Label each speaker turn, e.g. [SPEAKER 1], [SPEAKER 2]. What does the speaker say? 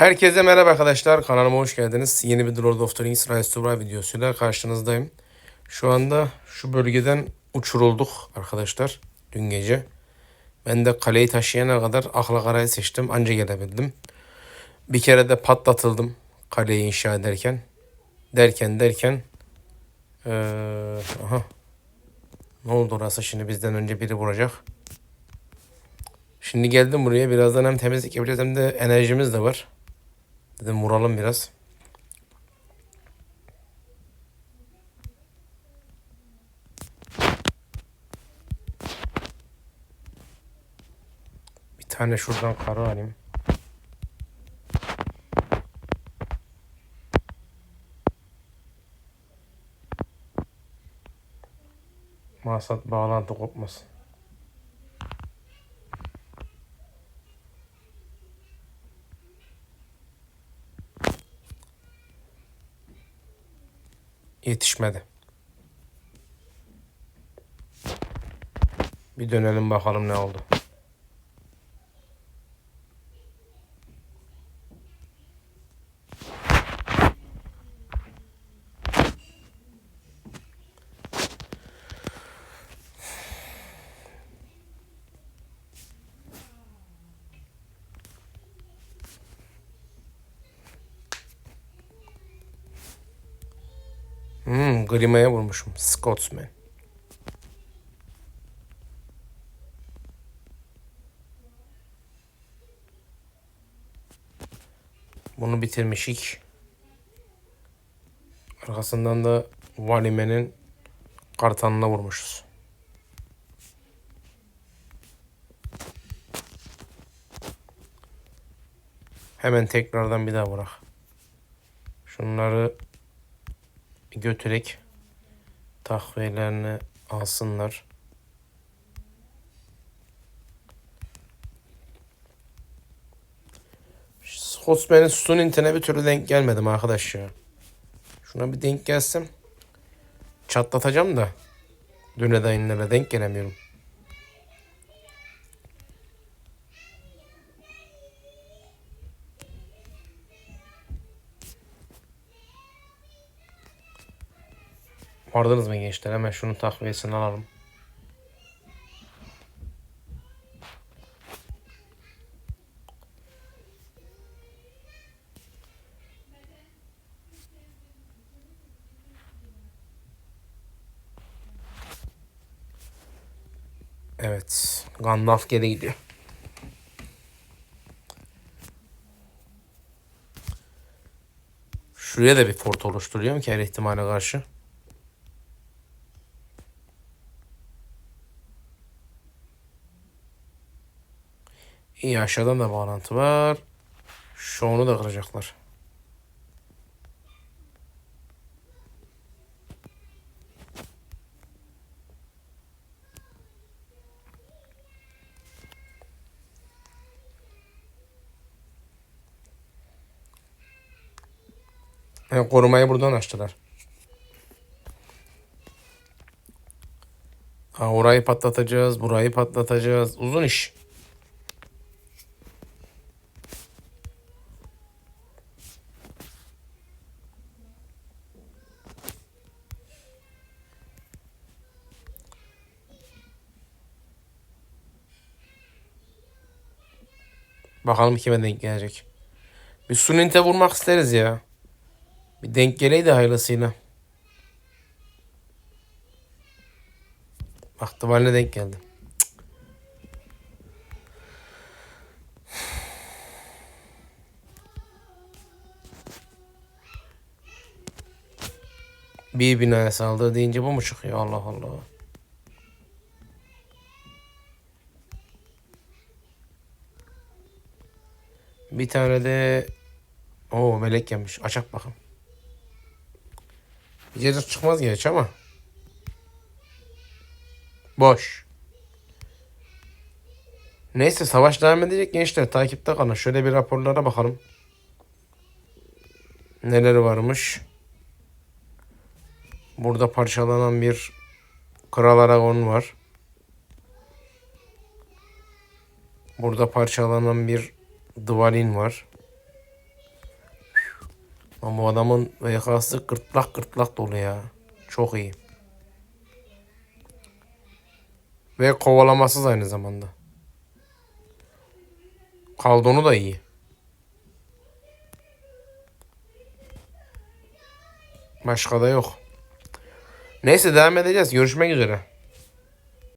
[SPEAKER 1] Herkese merhaba arkadaşlar. Kanalıma hoş geldiniz. Yeni bir Lord of the Rings Rise to Ride videosuyla karşınızdayım. Şu anda şu bölgeden uçurulduk arkadaşlar. Dün gece. Ben de kaleyi taşıyana kadar akla karayı seçtim. Anca gelebildim. Bir kere de patlatıldım kaleyi inşa ederken. Derken derken eee, aha. Ne oldu orası şimdi bizden önce biri vuracak. Şimdi geldim buraya. Birazdan hem temizlik yapacağız hem de enerjimiz de var. Dedim vuralım biraz. Bir tane şuradan karı alayım. Maksat bağlantı kopmasın. Yetişmedi. Bir dönelim bakalım ne oldu. Grima'ya vurmuşum. Scotsman. Bunu bitirmişik. Arkasından da Valime'nin kartanına vurmuşuz. Hemen tekrardan bir daha bırak. Şunları götürek takviyelerini alsınlar. Scotsman'in Stunington'e bir türlü denk gelmedim arkadaş ya. Şuna bir denk gelsem çatlatacağım da Dünedayınlara denk gelemiyorum. Vardınız mı gençler? Hemen şunun takviyesini alalım. Evet. Gandalf geri. Şuraya da bir fort oluşturuyorum ki her ihtimale karşı. İyi aşağıdan da bağlantı var. Şu onu da kıracaklar. Yani korumayı buradan açtılar. Ha, orayı patlatacağız, burayı patlatacağız. Uzun iş. Bakalım kime denk gelecek. Bir Sunint'e vurmak isteriz ya. Bir denk geleydi hayırlısıyla. Bak duvarına denk geldi. Bir binaya saldırı deyince bu mu çıkıyor? Allah Allah. Bir tane de o melek gelmiş. Açak bakın. Bir çıkmaz geç ama. Boş. Neyse savaş devam edecek gençler. Takipte kalın. Şöyle bir raporlara bakalım. Neler varmış. Burada parçalanan bir Kral Aragon var. Burada parçalanan bir Dvalin var. Ama bu adamın VK'sı gırtlak gırtlak dolu ya. Çok iyi. Ve kovalamasız aynı zamanda. Kaldonu da iyi. Başka da yok. Neyse devam edeceğiz. Görüşmek üzere.